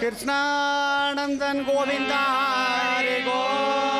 कृष्णानंदन गोविंदा हरे Govind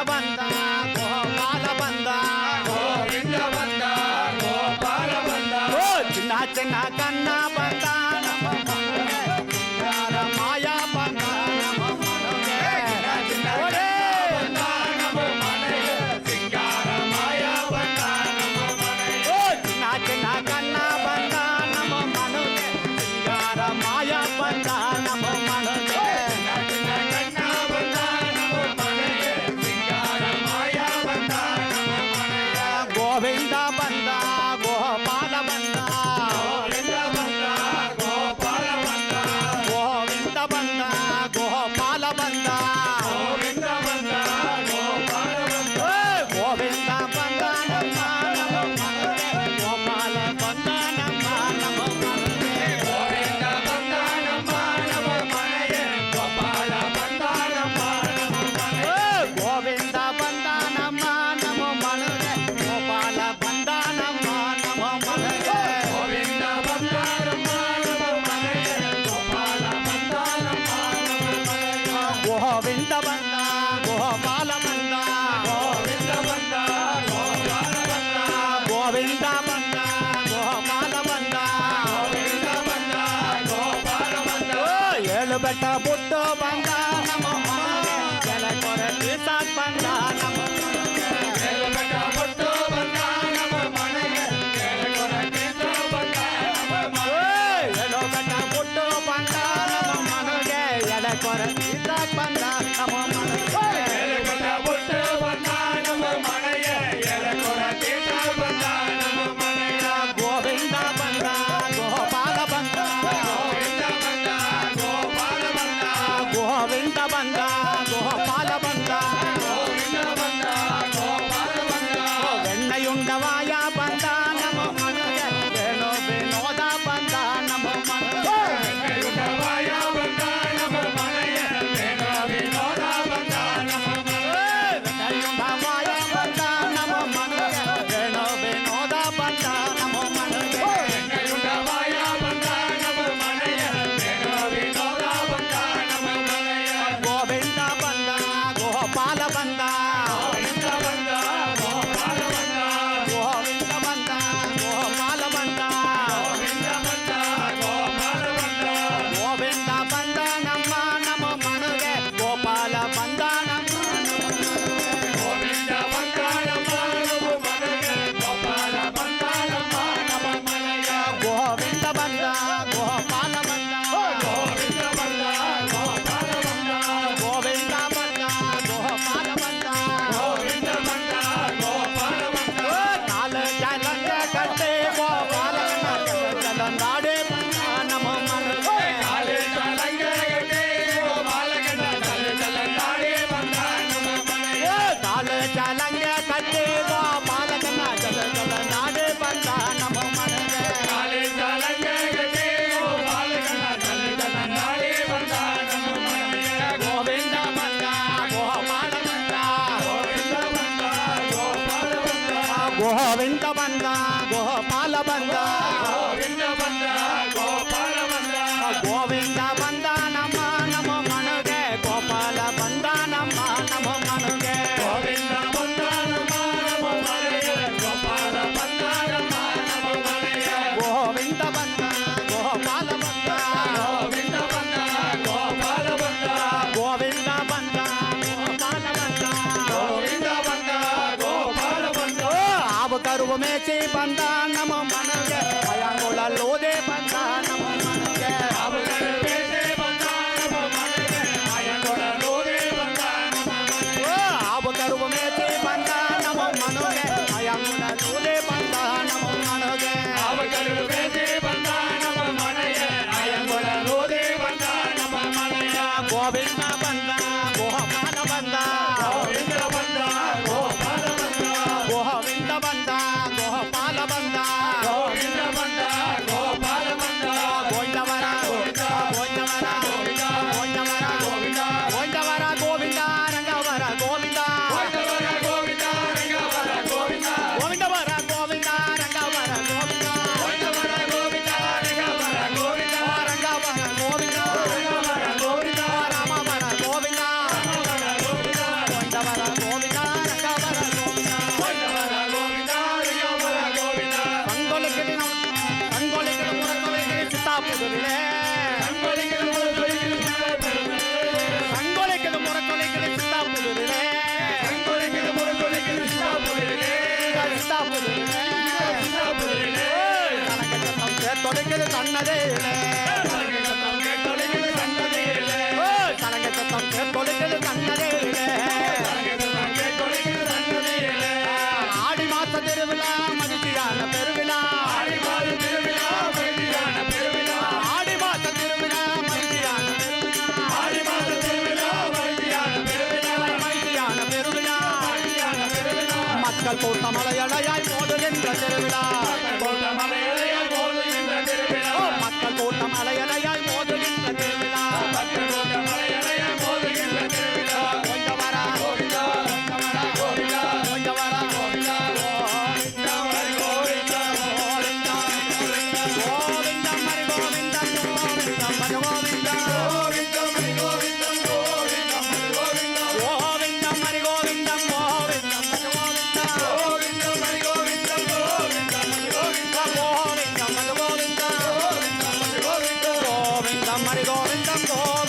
estaban Govinda బంద గోపాల బంద గోవింద బంద గోపాల బంద గోవింద బంద గోపాల బంద గోవింద బంద గోపాల బంద. ఏలు బెట్ట బుట్టు బంద నమో జల కొరటి సాత్ బంద నమో కొర 说话。గోవింద బంద గోపాల బంద గోవింద బంద గోపాల బంద గోవింద బంద నమ నమ మనగే గోపాల బంద నమ నమ మనగే గోవింద బంద నమ నమ మనగే గోపాల బంద నమ నమ మనగే గోవింద బంద గోపాల బంద గోవింద బంద గోపాల బంద గోవింద బంద నమో கூட்டமலையடையாய் Oh.